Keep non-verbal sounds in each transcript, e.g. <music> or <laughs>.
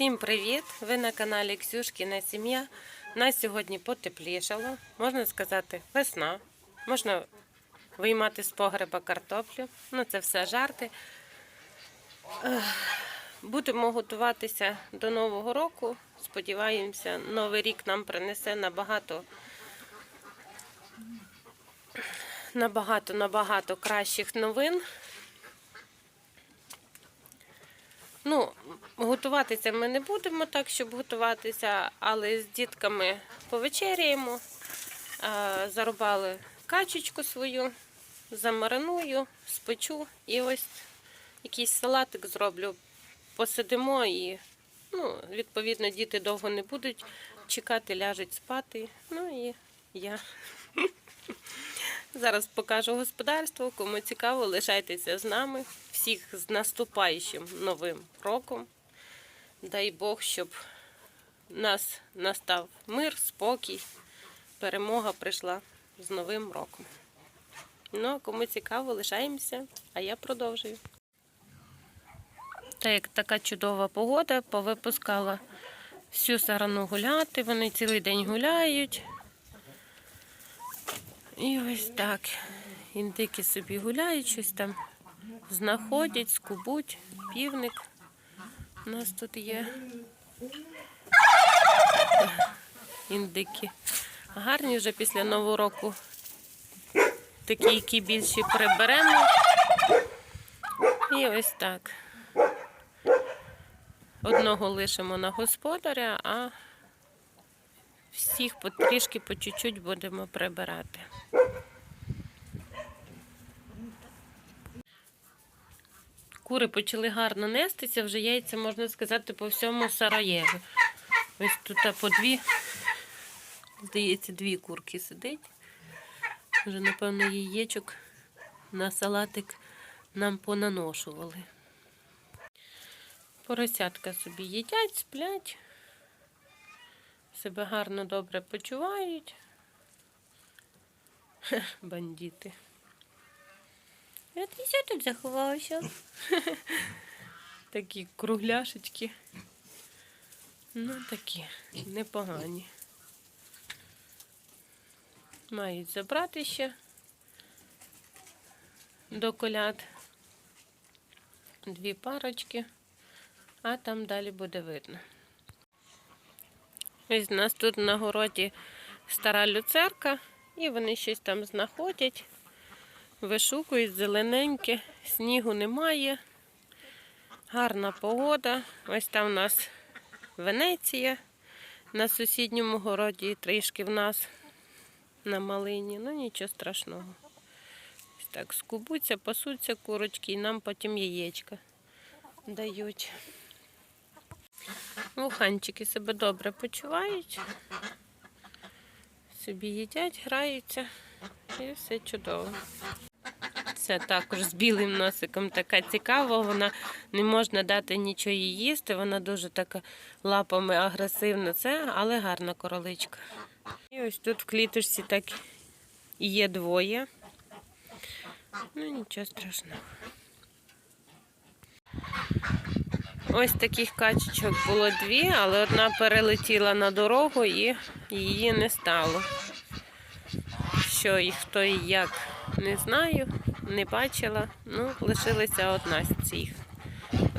Всім привіт! Ви на каналі Ксюшкіна Сім'я. Нас сьогодні потеплішало. Можна сказати, весна. Можна виймати з погреба картоплю. Ну, це все жарти. Будемо готуватися до Нового року. Сподіваємося, Новий рік нам принесе набагато набагато набагато кращих новин. Ну, готуватися ми не будемо так, щоб готуватися, але з дітками повечеряємо. Зарубали качечку свою, замариную, спечу і ось якийсь салатик зроблю. Посидимо і, ну, відповідно, діти довго не будуть чекати, ляжуть спати. Ну і я. Зараз покажу господарство. Кому цікаво, лишайтеся з нами. Всіх з наступаючим новим роком. Дай Бог, щоб нас настав мир, спокій, перемога прийшла з Новим роком. Ну, а кому цікаво, лишаємося, а я продовжую. Так як така чудова погода, повипускала всю сарану гуляти, вони цілий день гуляють. І ось так. Індики собі гуляють, щось там знаходять, скубуть, півник. У нас тут є індики. Гарні вже після Нового року. Такі, які більші приберемо. І ось так. Одного лишимо на господаря, а всіх потрішки по чуть-чуть будемо прибирати. Кури почали гарно нестися, вже яйця, можна сказати, по всьому Сараєву. Ось тут по дві, здається, дві курки сидить. Вже, напевно, яєчок на салатик нам понаношували. Поросятка собі їдять, сплять, себе гарно добре почувають. Хе, <laughs> Бандити. А ти тут заховався? <laughs> Такі кругляшечки. Ну, такі непогані. Мають забрати ще до коляд дві парочки, а там далі буде видно. Ось у нас тут на городі стара люцерка, і вони щось там знаходять, вишукують зелененьке, снігу немає, гарна погода. Ось там у нас Венеція на сусідньому городі, трішки в нас на малині. Ну нічого страшного. Ось так скубуться, пасуться курочки і нам потім яєчка дають. Вуханчики себе добре почувають. Собі їдять, граються і все чудово. Це також з білим носиком така цікава, вона не можна дати нічого їсти, вона дуже така лапами агресивна, це, але гарна короличка. І ось тут в кліточці так є двоє. Ну нічого страшного. Ось таких качечок було дві, але одна перелетіла на дорогу і її не стало. Що і хто і як, не знаю, не бачила. Ну, лишилася одна з цих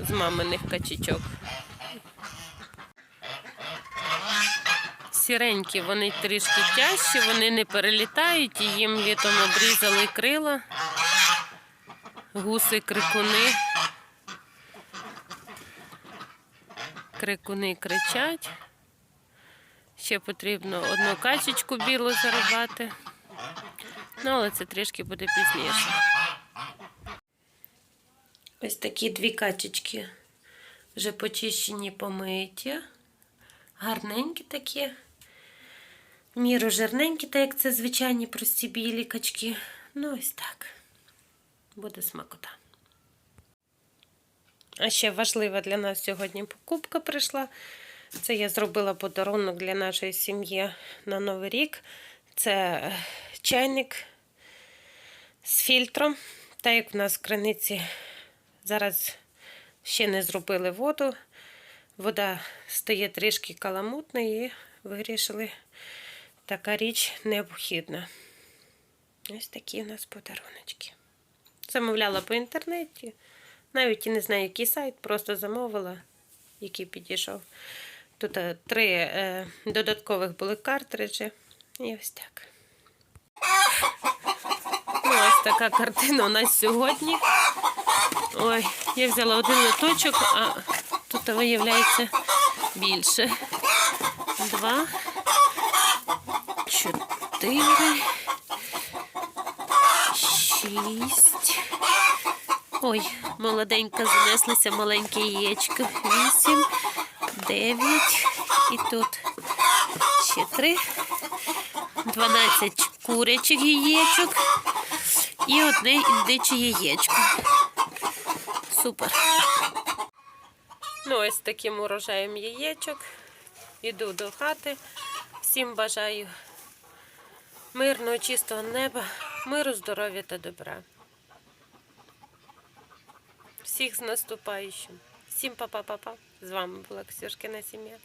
з маминих качечок. Сіренькі, вони трішки тяжчі, вони не перелітають, їм літом обрізали крила, гуси, крикуни. Крикуни кричать. Ще потрібно одну качечку білу зарубати. Ну, але це трішки буде пізніше. Ось такі дві качечки вже почищені, помиті. Гарненькі такі. Міру жирненькі, так як це звичайні прості білі качки. Ну, ось так. Буде смакота. А ще важлива для нас сьогодні покупка прийшла. Це я зробила подарунок для нашої сім'ї на Новий рік. Це е, чайник з фільтром. Так як в нас в криниці зараз ще не зробили воду, вода стає трішки каламутна і вирішили, така річ необхідна. Ось такі у нас подаруночки. Замовляла по інтернеті. Навіть і не знаю, який сайт, просто замовила, який підійшов. Тут е, три е, додаткових були картриджі. І ось так. Ну, ось така картина у нас сьогодні. Ой, я взяла один литочок, а тут виявляється більше. Два, чотири, шість. Ой, молоденька занеслася маленьке яєчко. Вісім, дев'ять. І тут ще три. Дванадцять курячих яєчок і одне індиче яєчко. Супер. Ну, ось таким урожаєм яєчок. Іду до хати. Всім бажаю мирного, чистого неба, миру, здоров'я та добра. Всіх з наступаючим. Всім па-па-па-па. З вами була Ксюшкина сім'я.